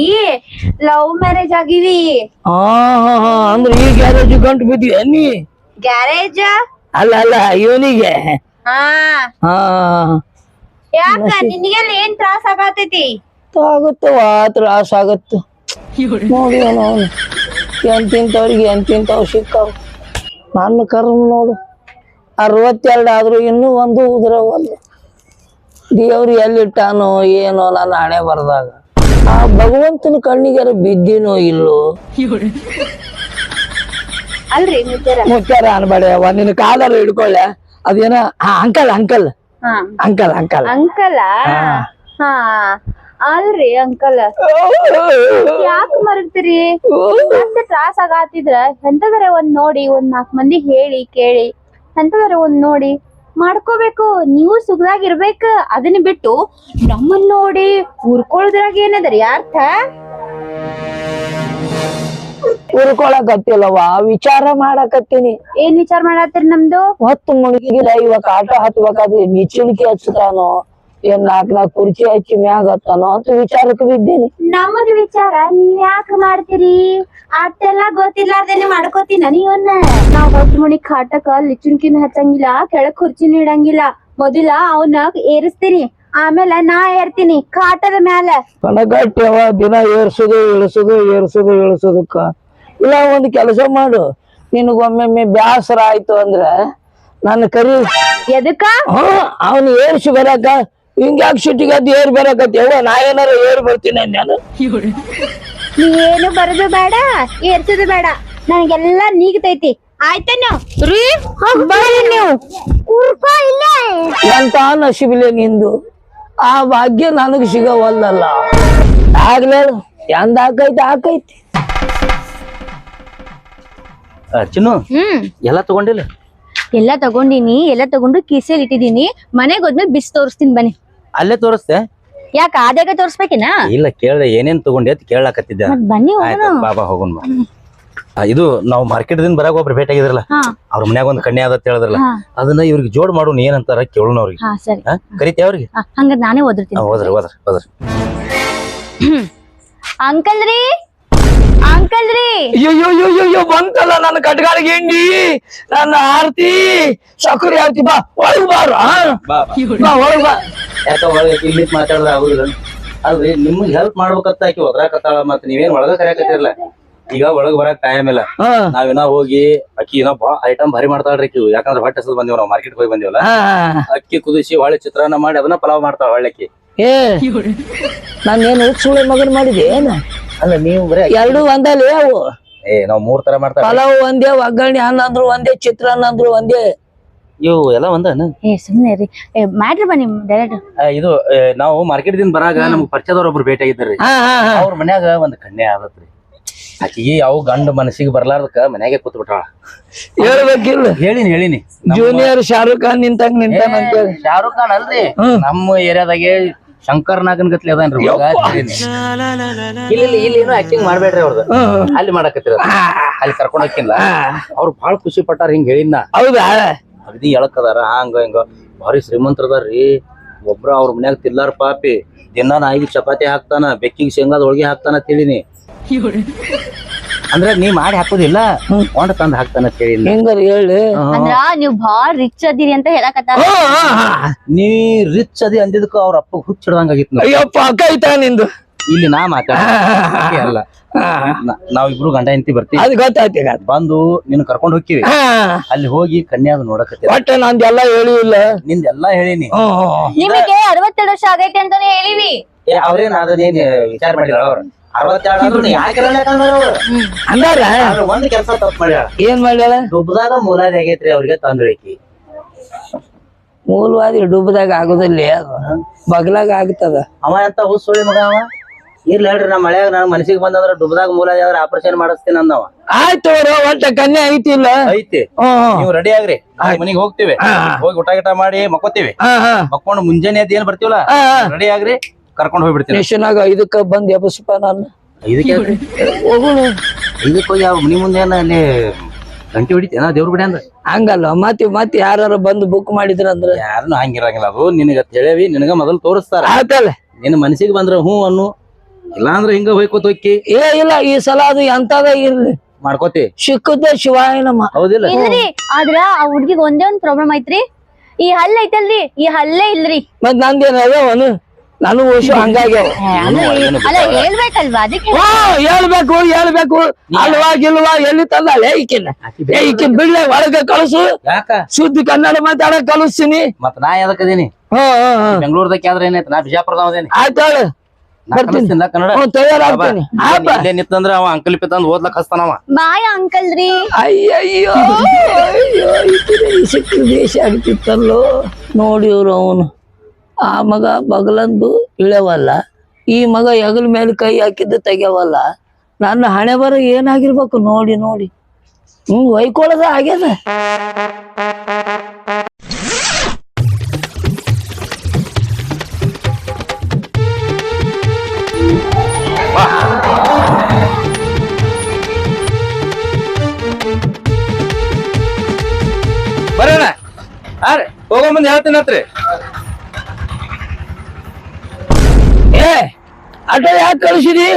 ಲವ್ ಮ್ಯಾರೇಜ್ ಆಗಿವಿ. ಹಾ ಹಾ ಹಾ ಅಂದ್ರೆ ಈ ಗ್ಯಾರೇಜ್ ಗಂಟು ಬಿದ್ದೀವಿ ಗ್ಯಾರೇಜ್? ಅಲ್ಲ ಅಲ್ಲ ಇವನಿಗೆ. ಹಾ ಹಾ. ಯಾಕ ನಿನಗೆಲ್ಲ ಏನ್ ತ್ರಾಸ ಆಗತೈತಿ? ಆಗುತ್ತವ ತ್ರಾಸ ಆಗುತ್ತೆ. ನೋಡಿ ಅವನು ಎಂತಿಂತವ್ರಿಗೆ ಎಂತಿಂತವ್ ಸಿಕ್ಕಾವ್ ನನ್ನ ಕರ್ಮ ನೋಡು. ಅರವತ್ತೆರಡು ಆದ್ರೂ ಇನ್ನೂ ಒಂದು ಉದ್ರವಲ್ಲ ದೇವ್ರು ಎಲ್ಲಿಟ್ಟಾನೋ ಏನೋ ನನ್ನ ಹಣೆ ಬರ್ದಾಗ. ಆ ಭಗವಂತನ ಕಣ್ಣಿಗಾರ ಬಿದ್ದಿನೋ ಇಲ್ಲೋ? ಅಲ್ರಿ ಮುದ್ದಾರ ಮುಚ್ಚಾರ ಅನ್ಬೇಡ ಅವ ನಿನ್ನ ಕಾಲರ್ ಹಿಡ್ಕೊಳ್ಳೆ. ಅದೇನ ಅಂಕಲ್ ಅಂಕಲ್ ಅಂಕಲ್. ಹಾ. Uncle uncle. ಅಂಕಲ? ಹಾ. ಅಲ್ರಿ ಅಂಕಲ್. ಯಾಕ ಮರಗ್ತೀರಿ ಮತ್ತೆ ತ್ರಾಸ ಆಗತ್ತಿದ್ರ ಎಂತದರ ಒಂದ್ ನೋಡಿ ಒಂದ್ ನಾಕ್ ಮಂದಿ ಹೇಳಿ ಕೇಳಿ. ಎಂತದರ ಒಂದ್ ನೋಡಿ ಮಾಡ್ಕೋಬೇಕು ನೀವು ಸುಖದಾಗಿರ್ಬೇಕ ಅದನ್ನ ಬಿಟ್ಟು ನಮ್ಮನ್ ನೋಡಿ ಉರ್ಕೊಳದ್ರಾಗ ಏನದರಿ ಅರ್ಥ? ಉರ್ಕೊಳಕತ್ತಿಲ್ಲವ್ವ ವಿಚಾರ ಮಾಡಕತ್ತೀನಿ. ಏನ್ ವಿಚಾರ ಮಾಡತ್ತೀರಿ ನಮ್ದು? ಹೊತ್ತು ಮುಳುಗಿಲ್ಲ ಇವಾಗ ಆಟ ಹತ್ಬೇಕಾದ್ರೆ ನಿಚ್ಚಣಿಕೆ ಹಚ್ಚತಾನೋ ಏನ್ ನಾಕ್ ನಾಕ್ ಕುರ್ಚಿ ಹಚ್ಚಿ ಮ್ಯಾಗ ಹತ್ತಾನೋ ಅಂತ ವಿಚಾರಕ್ಕೆ ಬಿದ್ದೀನಿ. ನಮಗ್ ವಿಚಾರ ನೀವ್ ಯಾಕ ಮಾಡ್ತೀರಿ? ಅಷ್ಟೆಲ್ಲ ಗೊತ್ತಿಲ್ಲಾರ್ದೇನೆ ಮಾಡ್ಕೋತೀನ ನೀವನ್ನ? ನಾವ್ ಹೊತ್ತು ಮಣಿ ಕಾಟಕ ಲಿಚುನ್ಕಿನ ಹಚ್ಚಂಗಿಲ್ಲ ಕೆಳಗ್ ಕುರ್ಚಿನ ಇಡಂಗಿಲ್ಲ ಮೊದಲ ಅವನ್ನ ಏರಿಸ್ತೀನಿ. ಆಮೇಲೆ ನಾ ಏರ್ತೀನಿ ಕಾಟದ ಮ್ಯಾಲ. ಕಣಗಟ್ಟವ ದಿನ ಏರ್ಸುದು ಇಳಿಸುದು ಏರ್ಸುದು ಇಳಿಸುದಕ್ಕ. ಇಲ್ಲ ಒಂದ್ ಕೆಲಸ ಮಾಡು. ನಿನಗೊಮ್ಮೊಮ್ಮೆ ಬ್ಯಾಸರ ಆಯ್ತು ಅಂದ್ರ ನನ್ನ ಕರಿ ಎದಕ್ಕ? ಅವನು ಏರ್ಸಿ ಬರಾಕ ಹಿಂಗ್ಯಾಕ್ ಸಿಟ್ಟಿಗೆ ಅದ್ ಏರ್ ಬರಕತ್ತೆ. ಯವ್ವ ನಾ ಏನಾರ ಏರ್ ಬರ್ತೀನಿ ನಾನು ನೀ ಏನು ಬರೋದು ಬೇಡ ಏರ್ಸೋದು ಬೇಡ. ನನಗೆಲ್ಲ ನೀಗತೈತಿ. ಆಯ್ತೇನು ರೀ ಬರ್ರಿ ನೀವು. ಕೂರ್ಕೋ ಇಲ್ಲೇ. ಎಂತ ನಶಿಬಿಲೆ ನಿಂದು? ಆ ಭಾಗ್ಯ ನನಗ್ ಸಿಗವಲ್ಲಲ್ಲ. ಆಗ್ಲೇ ಎಂದ ಹಾಕೈತಿ ಹಾಕೈತಿ. ಚಿನ್ನು ಹ್ಮ್. ಎಲ್ಲ ತಗೊಂಡಿಲ್ಲ? ಎಲ್ಲ ತಗೊಂಡಿನಿ ಎಲ್ಲ ತಗೊಂಡು ಕಿಸೆಲ್ ಇಟ್ಟಿದೀನಿ. ಮನೆಗೆ ಹೋದ್ಮೇಲೆ ಬಿಸ್ ತೋರಿಸ್ತೀನಿ ಬನ್ನಿ. ಅಲ್ಲೇ ತೋರಿಸ್ತೆ ಯಾಕ ಆದ್ಯಾಗ ತೋರ್ಸ್ಬೇಕಿನ? ಇಲ್ಲ ಕೇಳ್ದೆ ಏನೇನ್ ತಗೊಂಡೆ ಅಂತ ಕೇಳಾಕತ್ತಿದ್ದೆ ಮತ್ ಬನ್ನಿ ಆಯ್ತು ಬಾಬಾ ಹೋಗೋಣ ಬಾ. ಆ, ಇದು ನಾವು ಮಾರ್ಕೆಟ್ ದಿಂದ ಬರಾಗ ಒಬ್ರು ಭೇಟಿ ಆಗಿದ್ರಲ್ಲ ಹಾ. ಅವ್ರ ಮನ್ಯಾಗ ಒಂದ್ ಕನ್ಯಾ ಅದ ಅಂತ ಹೇಳಿದ್ರಲ್ಲ ಹಾ. ಅದನ್ನ ಇವ್ರಿಗೆ ಜೋಡ್ ಮಾಡೋಣ ಏನಂತಾರ ಕೇಳೋಣ ಅವ್ರಿಗೆ. ಹಾ ಸರಿ. ಹಾ ಅವ್ರಿಗೆ? ಹಾ, ನಾನೇ ಓದಿರ್ತೀನಿ. ಹಾ, ಹೋದ್ರಿ ಹೋದ್ರಿ ಹೋದ್ರಿ. ಅಂಕಲ್ ರೀ? ಅಂಕಲ್ ರೀ? ಅಯ್ಯೋ ಬಂತಲ್ಲ ನನ್ನ ಕಟ್ಗಾಳಿಗೆ ಹಿಂಡಿ ನನ್ನ ಆರ್ತಿ ಸಕರಿ ಆರ್ತಿ ಬಾ ಒಳಗ್ ಬಾರ ಬಾ. ಬಾ ಒಳಗ್ ಬಾ. ಯಾಕ ಒಳಗೆ ಇಲ್ಲಿ ಮಾತಾಡಲ್ಲ ಆಗುದಿಲ್ಲ. ಅಲ್ರಿ ನಿಮ್ಗೆ ಹೆಲ್ಪ್ ಮಾಡ್ಬೇಕಂತ ಆಕಿ ಒದ್ರಾಕತ್ತಾಳ ಮತ್ ನೀವೇನ್ ಒಳಗ ಕರೆಯಕತ್ತಿರಲ್ಲ ಈಗ ಒಳಗ್ ಬರಕ್ ಟೈಮ್ ಇಲ್ಲ. ಹಾ. ನಾವಿನ ಹೋಗಿ ಅಕ್ಕಿ ಏನೋ ಬಾ ಐಟಮ್ ಭಾರಿ ಮಾಡ್ತಾಳ್ರಿ ಅಕ್ಕಿ ಯಾಕಂದ್ರೆ ಹೊಟ್ಟೆ ಹಸದ್ ಬಂದಿವ್ ನಾವು ಮಾರ್ಕೆಟ್ ಹೋಗಿ ಬಂದಿವಲ್ಲ. ಹಾ ಅಕ್ಕಿ ಕುದಿಸಿ ಒಳ್ಳೆ ಚಿತ್ರಾನ್ನ ಮಾಡಿ ಅದನ್ನ ಪಲಾವ್ ಮಾಡ್ತಾಳ ಒಳ್ಳೆ ಅಕ್ಕಿ ಏ ನಾನೇನು ಸುಳ್ಳೆ ಮಗನ್ ಮಾಡಿದೆ ಏನ? ಅಲ್ಲ ನೀವು ಬರೀ ಎರಡು ಒಂದಲ್ಲಿ ಅವು. ಏ ನಾವ್ ಮೂರ್ ತರ ಮಾಡ್ತಾರ ಪಲಾವ್ ಒಂದೇ ಒಗ್ಗರಣೆ ಅನ್ನ ಅಂದ್ರು ಒಂದೇ ಚಿತ್ರಾನ್ನ ಅಂದ್ರು ಒಂದೇ. ಇವು ಎಲ್ಲ ಒಂದನ ಏ ಸುಮ್ಮನೆ ರೀ ಏ ಮಾಡ್ರಿ ಬನ್ನಿ ಡೈರೆಕ್ಟ್ ಇದು ಏ, ನಾವು ಮಾರ್ಕೆಟ್ ದಿಂದ ಬರಾಗ ನಮ್ಗ್ ಪರಿಚಯದವ್ರ ಒಬ್ರು ಭೇಟಿ ಆಗಿದ್ರಿ ಹಾ ಹಾ ಹಾ. ಅವ್ರ ಮನ್ಯಾಗ ಒಂದ್ ಕನ್ಯಾ ಆದತ್ರಿ. ಆಕಿಗೆ ಯಾವ ಗಂಡ ಮನಸ್ಸಿಗೆ ಬರ್ಲಾರ್ದಕ್ಕ ಮನ್ಯಾಗೆ ಕೂತ್ ಬಿಟ್ಟಾಳ ಹೇಳ್ಬೇಕಿಲ್ಲ. ಹೇಳಿನಿ ಹೇಳಿನಿ. ಜೂನಿಯರ್ ಶಾರುಖ್ ಖಾನ್ ನಿಂತಂಗ್ ನಿಂತಾನ ಅಂತೇಳಿ. ಶಾರುಖ್ ಖಾನ್ ಅಲ್ರಿ. ನಮ್ಮ ಏರಿಯಾದಾಗೆ ಶಂಕರ್ ನಾಗನ್ ಗತ್ಲಿ ಅದಾನ್ರಿ ಹುಡ್ಗ. ಹೇಳಿನಿ. ಇಲ್ಲಿ ಇಲ್ಲಿ ಇಲ್ಲಿ ಏನೋ ಆಕ್ಟಿಂಗ್ ಮಾಡ್ಬೇಡ್ರಿ ಅವ್ರದ್ದು ಅಲ್ಲಿ ಮಾಡಕತ್ತಿರ ಅಲ್ಲಿ ಕರ್ಕೊಂಡ್ ಹೋಗಿಲ್ಲ. ಅವ್ರು ಬಹಳ ಖುಷಿ ಪಟ್ಟಾರ ಹಿಂಗ್ ಹೇಳಿನ ಹೌದಾ? ಅಗದಿ ಎಳಕದಾರ ಹಂಗ ಹಿಂಗ. ಭಾರಿ ಶ್ರೀಮಂತರದಾರ್ರಿ ಒಬ್ರ ಅವ್ರ ಮನ್ಯಾಗ ತಿಲ್ಲಾರ ಪಾಪಿ. ದಿನ ನಾಯಿಗೆ ಚಪಾತಿ ಹಾಕ್ತಾನ ಬೆಕ್ಕಿಗೆ ಶೇಂಗಾದ ಹೋಳಿಗೆ ಹಾಕ್ತಾನ ತಿಳಿನಿ ಅಂದ್ರೆ ನೀ ಮಾಡಿ ಹಾಕೋದಿಲ್ಲ ಕೊಂಡ ತಂದ್ ಹಾಕ್ತಾನ ಕೇಳಿ ಹೆಂಗಾರ ಹೇಳಿ? ಅಂದ್ರ ನೀವ್ ಬಾಳ್ ರಿಚ್ ಅದಿರಿ ಅಂತ ಹೇಳಕತ್ತಾರ. ಹಾ, ಹಾ, ಹಾ. ನೀ ರಿಚ್ ಅದಿ ಅಂದಿದ್ಕ ಅವ್ರ ಅಪ್ಪ ಹುಚ್ಚಿಡ್ದಂಗ ಆಗಿತ್ತು ನೋಡಿ. ಐತಾ ನಿಂದು? ಇಲ್ಲಿ ನಾ ಮಾತಾಡ ಅಲ್ಲ. ನಾ- ನಾವಿಬ್ರು ಗಂಡ ಹೆಂಡತಿ ಬರ್ತೀವಿ. ಅದ್ ಗೊತ್ತಾಯ್ತು ಈಗ. ಬಂದು ನಿನ್ನ ಕರ್ಕೊಂಡು ಹೋಗ್ತೀವಿ. ಅಲ್ಲಿ ಹೋಗಿ ಕನ್ಯಾದ ನೋಡಕತ್ತೀವಿ ಒಟ್ಟ ನಂದೆಲ್ಲ ಹೇಳಿ ಇಲ್ಲ ನಿಂದೆಲ್ಲಾ ಹೇಳಿನಿ. ಹ್ಮ್, ಹ್ಮ್, ಹ್ಮ್. ನಿಮಗೆ ಅರವತ್ತೆರಡು ವರ್ಷ ಆಗೈತೆ ಅಂತಾನೆ ಹೇಳಿವಿ. ಅವ್ರೇನ್ ಅದನ್ನೇನ್ ವಿಚಾರ ಮಾಡಿಲ್ಲ ಅವ್ರ. ಅರವತ್ತೆರಡು ಅಂದ್ರೆ ಯಾಕೆ ಇರಲ್ಲ ಯಾಕಂದ್ರೆ ಅವ್ರು? ಅಂದಾರ? ಆದ್ರೆ ಒಂದ್ ಕೆಲಸ ತಪ್ಪು ಮಾಡ್ಯಾಳ. ಏನ್ ಮಾಡ್ಯಾಳ? ಮೂಲಾದಿ ಆಗೈತ್ರಿ ಅವ್ರಿಗೆ ತಂದ್ರೈಕಿ ಮೂಲವಾದಿ ಡುಬ್ದಾಗ ಆಗೋದಿಲ್ಲ ಅದು. ಬಗ್ಲಾಗ ಆಗ್ತದ. ಅವ ಎಂತ ಹುಸುಳಿ ಮಗ ಅವ? ಇರ್ಲಿ ಹೇಳ್ರಿ ನಮ್ಮ ಮಳೆಯಾಗ ನಾನು ಮನಸ್ಸಿಗೆ ಬಂದಂದ್ರ ಡುಬ್ದಾಗ ಮೂಲ ಆದ್ರೆ ಆಪರೇಷನ್ ಮಾಡಿಸ್ತೀನಿ ಅಂದವ. ಆಯ್ತು ಅವ್ರು ಕನ್ಯೆ ಐತಿ ಇಲ್ಲ? ಐತಿ. ನೀವು ರೆಡಿ ಆಗ್ರಿ. ಮನೆಗೆ ಹೋಗ್ತಿವಿ. ಹೋಗಿ ಊಟ ಗಿಟ ಮಾಡಿ ಮಕ್ಕೋತೀವಿ. ಮಕ್ಕೊಂಡು ಮುಂಜಾನೆ ಎದ್ದು ಏನ್ ಬರ್ತೀವಲ್ಲ? ರೆಡಿ ಆಗ್ರಿ ಕರ್ಕೊಂಡು ಹೋಗ್ಬಿಡ್ತೀನಿ ಸ್ಟೇಷನಾಗ ಇದಕ್ಕ ಬಂದ್ ಎಬ್ಬಸಪ್ಪ ನಾನು. ಇದಕ್ಕೆ ಹೋಗುಣ. ಇದಕ್ಕೆ ಹೋಗಿ ಯಾವ ಮನಿ ಮುಂದೆ ಅಲ್ಲಿ ಗಂಟೆ ಹೊಡಿತೇನ ದೇವ್ರ ಬಿಡಿ ಅಂದ್ರೆ. ಹಂಗಲ್ಲ ಮತ್ತೆ ಮತ್ತೆ ಯಾರು ಬಂದು ಬುಕ್ ಮಾಡಿದ್ರಂದ್ರ ಯಾರು ಹಂಗಿರಂಗಿಲ್ಲ. ಅದು ನಿನಗ ತಿಳಿವಿ ನಿನಗ ಮೊದಲು ತೋರಿಸ್ತಾರ. ಆತಲ್ಲ. ನಿನ್ನ ಮನಸ್ಸಿಗೆ ಬಂದ್ರ ಹ್ಞೂ ಅನ್ನು ಇಲ್ಲಾಂದ್ರ ಹಿಂಗ ಹೋಯ್ಕೋತ ಹೋಕ್ಕಿ? ಏ ಇಲ್ಲ ಈ ಸಲ ಅದು ಎಂತದ ಇರ್ಲಿ. ಮಾಡ್ಕೋತಿ? ಸಿಕ್ಕುದ ಶಿವಾಯ ನಮ್ಮ. ಹೌದಿಲ್ಲ. ಇಲ್ರಿ ಆದ್ರ ಆ ಹುಡ್ಗಿಗ್ ಒಂದೇ ಒಂದ್ ಪ್ರಾಬ್ಲಮ್ ಐತ್ರಿ. ಈ ಹಲ್ಲ ಐತಲ್ರಿ ಈ ಹಲ್ಲೇ ಇಲ್ರಿ. ಮತ್ ನಂದೇನ ಅವನು ನಾನು ಓಶು ಹಂಗಾಗ್ಯಾವ ಅಲ್ಲ ಹೇಳ್ಬೇಕಲ್ವಾ ಅದಕ್ಕೆ? ಓ ಹೇಳ್ಬೇಕು ಹೇಳ್ಬೇಕು. ಅಲ್ವಾ ಗಿಲ್ವಾ ಎಲ್ಲಿ ತಂದಾಳೆ ಈಕಿನ? ಏ ಈಕಿನ ಬಿಡ್ಲೆ ಒಳಗ ಕಳಿಸು. ಯಾಕ? ಸುದ್ದಿ ಕನ್ನಡ ಮಾತಾಡಕ್ ಕಳಿಸ್ತೀನಿ. ಮತ್ ನಾ ಎದಕ್ಕದೀನಿ ಹಾ ಹಾ ಆದ್ರೆ ಏನೈತೆ ನಾ ಬಿಜಾಪುರದವ ಅದೇನಿ ಆಯ್ತಾಳ. ತಯಾರಾಗ್ತೀನಿ. ಇಲ್ಲೇ ನಿತ್ತಂದ್ರ ಅವ ಅಂಕಲ್ ಪಿತ್ತಂದ್ ಓದ್ಲಕ್ ಹಸ್ತಾನವ ಬಾಯ ಅಂಕಲ್ ರೀ. ಅಯ್ಯಯ್ಯೋ ಸಿಕ್ಕ ದೇಶ ಆಗ್ತಿತ್ತಲ್ಲೋ. ನೋಡಿ ಇವ್ರು ಅವನು. ಆ ಮಗ ಬಗಲಂದು ಇಳೆವಲ್ಲ. ಈ ಮಗ ಹೆಗಲ ಮೇಲೆ ಕೈ ಹಾಕಿದ್ದು ತೆಗೆವಲ್ಲ. ನನ್ನ ಹಣೆ ಬರ ಏನಾಗಿರ್ಬೇಕು? ನೋಡಿ ನೋಡಿ. ಹ್ಮ್ ಒಯ್ಕೊಳ್ಳೋದ ಆಗ್ಯದ ಹಾರಿ ಹೋಗೋ ಮುಂದೆ ಹೇಳ್ತೀನಿ ಹತ್ರಿ. ಏ ಆಟೋ ಯಾಕೆ ಕಳಿಸಿದಿ?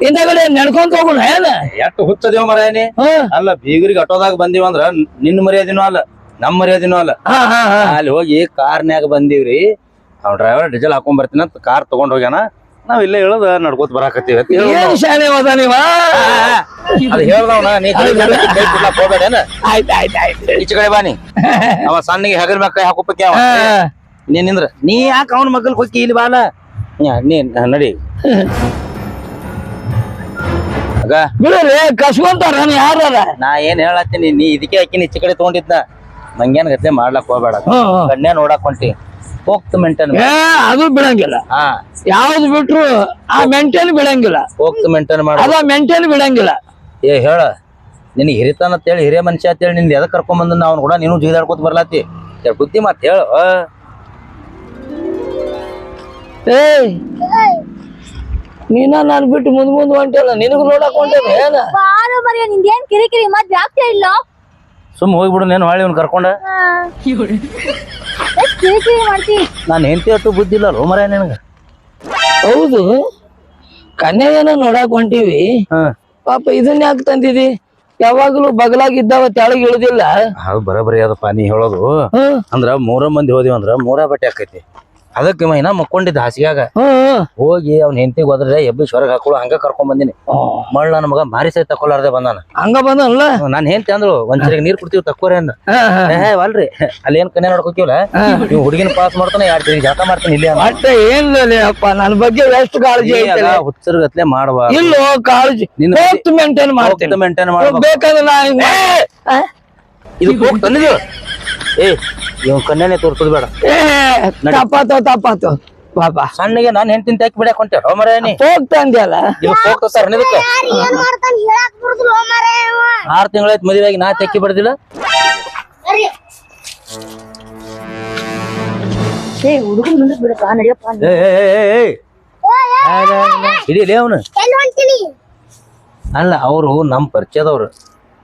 ಹಿಂದಗಡೆ ನಡ್ಕೊಂತ ಹೋಗೋಣ ಏನ? ಎಷ್ಟು ಹುಚ್ಚದೇವ ಮರೇನಿ ಅಲ್ಲ ಬೀಗರಿಗೆ ಆಟೋದಾಗ ಬಂದಿವಂದ್ರ ನಿನ್ನ ಮರ್ಯಾದಿನೂ ಅಲ್ಲ ನಮ್ಮ ಮರ್ಯಾದಿನೂ ಅಲ್ಲ. ಹಾ ಹಾ ಹಾ. ಅಲ್ಲಿ ಹೋಗಿ ಕಾರ್ನ್ಯಾಗ ಬಂದೀವ್ರಿ. ಅವ್ನ ಡ್ರೈವರ್ ಡೀಸೆಲ್ ಹಾಕೊಂಡ್ ಬರ್ತೀನಿ ಅಂತ ಕಾರ್ ತಗೊಂಡ್ ಹೋಗ್ಯಾನ. ನಾವ್ ಇಲ್ಲೇ ಹೇಳದ ನಡ್ಕೋತ ಬರಾಕತ್ತೀವಿ ಅಂತ ಹೇಳ್ದ ಏನ್. ಶಾಲೆ ಹೋದ ನೀವ? ಅದ್ ಹೇಳ್ದವನ ನೀ ಕೈ ಬಿಡ್ಲಕ್ ಹೋಗ್ಬೇಡೇನ ಆಯ್ತು ಆಯ್ತು ಆಯ್ತು ಈಚೆ ಕಡೆ ಬಾನಿ ಅವ ಸಣ್ಣಗೆ ಹೆಗಲ್ ಮ್ಯಾಗ ಕೈ ಹಾಕೋಪಕ್ಕೆ ಅವ. ಹಾ. ನಿಂದ್ರ. ನೀ ಯಾಕೆ ಅವನ ಮಗಲ್ ಕೊಕ್ಕಿ ಇಲ್ಲಿ ಬಾಲ? ಯಾ, ನೀ ನಡಿ. ಆಗ ಬಿಡ್ರಿ ಕಸ್ಕೊಂತಾರ ಯಾರ ನಾ ಏನ್ ಹೇಳತ್ತೀನಿ ನೀ ಇದಕ್ಕೆ ಹಾಕಿನ ಈಚೆ ಕಡೆ ತಗೊಂಡಿದ್ನ. ನಂಗೇನ್ ಗತ್ಲೆ ಮಾಡ್ಲಕ್ ಹೋಗ್ಬೇಡ. ಕಣ್ಣೇ ನೋಡಕ್ ಹೊಂಟಿ. ಹೋಗ್ತು ಮೆಂಟನ್ ಏ ಅದು ಬಿಡಂಗಿಲ್ಲ. ಹಾ. ಯಾವ್ದು ಬಿಟ್ರು ಆ ಮೆಂಟೇನ್ ಬಿಡಂಗಿಲ್ಲ. ಹೋಗ್ತು ಮೆಂಟೇನ್ ಮಾಡ. ಅದ ಮೆಂಟೇನ್ ಬಿಡಂಗಿಲ್ಲ. ಏ ಹೇಳ. ನಿನಗೆ ಹಿರಿತನ ಅಂತೇಳಿ ಹಿರಿಯ ಮನುಷ್ಯ ಅಂತೇಳಿ ನಿಂದ ಎದ ಕರ್ಕೊಂಡ್ ಬಂದ ಅವ್ನು ಕೂಡ ನೀನು ಜಿಗಿದಾಡ್ಕೊತ ಬರ್ಲಾತಿ. ಏ, ಬುದ್ಧಿ ಮಾತ್ ಹೇಳು. ಆ. ಏಯ್ ನೀನ ನಾನು ಬಿಟ್ಟು ಮುಂದ್ ಮುಂದ್ ಹೊಂಟಿಲ್ಲ ನಿನಗ್ ನೋಡಕ್ ಹೊಂಟೇನ? ಏನ? ಬಾರ ಮರಿಯ ನಿಂದೇನ್ ಕಿರಿಕಿರಿ ಮತ್ ವ್ಯಾಪ್ತಿ ಇಲ್ಲ? ಸುಮ್ ಹೋಗ್ಬಿಡು ನೀನು ಹೊಳ್ಳಿ ಅವ್ನು ಕರ್ಕೊಂಡ. ಮಾಡ್ತಿ ನಾನು ಹೆಂಡತಿ ಅಷ್ಟು ಬುದ್ಧಿ ಇಲ್ಲ ಅಲ್ವ ಮರ ನಿನಗ? ಹೌದು. ಕನ್ಯಾಗ ಏನೋ ನೋಡಕ್ ಹೊಂಟಿವಿ. ಹಾ. ಪಾಪ ಇದನ್ನ ಯಾಕೆ ತಂದಿದಿ? ಯಾವಾಗ್ಲೂ ಬಗಲಾಗಿದ್ದಾವ ತೆಳಗ್ ಇಳುದಿಲ್ಲ. ಅದು ಬರಬರಿ ಅದಪ್ಪ ನೀ ಹೇಳೋದು. ಹ್ಮ್. ಅಂದ್ರ ಮೂರ ಮಂದಿ ಹೋದಿವಿ ಅಂದ್ರ ಮೂರ ಬಟ್ಟೆ ಆಕೈತಿ ಅದಕ್ಕೆ ಇವ ಇನ್ನ ಮಕ್ಕೊಂಡಿದ್ದ ಹಾಸಿಗ್ಯಾಗ. ಹ್ಮ್ ಹೋಗಿ ಅವ್ನ ಹೆಂಡತಿ ಹೋದ್ರೆ ಎಬ್ಬಿಸಿ ಹೊರಗೆ ಹಾಕೊಳ್ಳೋ ಹಂಗ ಕರ್ಕೊಂಡ್ ಬಂದಿನಿ. ಮಳ್ಳ ನನ್ ಮಗ ಮಾರಿ ಸೈ ತಕೊಲಾರ್ದೆ ಬಂದಾನ. ಹಂಗ ಬಂದಲ್ಲ ನಾನು ಹೆಂಡತಿ ಅಂದ್ರು ಒಂದ್ ಸರಿಗೆ ನೀರ್ ಕುಡ್ತೀವಿ ತಕ್ಕೋರಿ ಅಂದ. ಏ ಅಲ್ರಿ ಅಲ್ಲಿ ಏನ್ ಕನ್ಯಾ ನೋಡ್ಕೋಕಿವಲ್ಲ ನೀವು ಹುಡುಗಿನ ಪಾಸ್ ಮಾಡ್ತಾನೆ ಎರಡ್ ಜಾತ ಮಾಡ್ತಾನೆ ಇಲ್ಲಿ. ಮತ್ತೆ ಏನ್ ಅಪ್ಪ ನನ್ ಬಗ್ಗೆ ಎಷ್ಟು ಕಾಳಜಿ ನೀ ಹುಚ್ಚರ್ಗತ್ಲೆ ಮಾಡುವ ಇಲ್ಲೋ ಕಾಳಜಿ. ನಿನ್ನ ಮೇಂಟೈನ್ ಮಾಡ್ತೇನೆ. ಮೇಂಟೈನ್ ಮಾಡ್ಬೇಕು. ಬೇಕಾದ್ರೆ ನಾ ಇದು ಹೋಗ್ ಏ ಇವ್ ಕನ್ಯಾನೆ ತೋರ್ಸೋದ್ ಬೇಡ ತಪ್ಪಾತು ತಪ್ಪಾತು. ಪಾಪ. ಸಣ್ಣಗೆ ನಾನು ಹೆಂಡತಿನ ತಾಕಿ ಬಿಡಕ್ ಹೊಂಟೆ ಮರ ನೀ? ಹೋಗ್ತಾ ಅಂದ್ಯಲ್ಲ ಇವ್ ಹೋಗ್ತಾರ ನಿದಕ್ಕ ಆರ್ ತಿಂಗಳಾಯ್ತು ಮದುವೆಯಾಗಿ ನಾ ತೆಕ್ಕಿ ಬಿಡದಿಲ್ಲ? ಅವನು. ಅಲ್ಲ ಅವರು ನಮ್ ಪರಿಚಯದವ್ರು.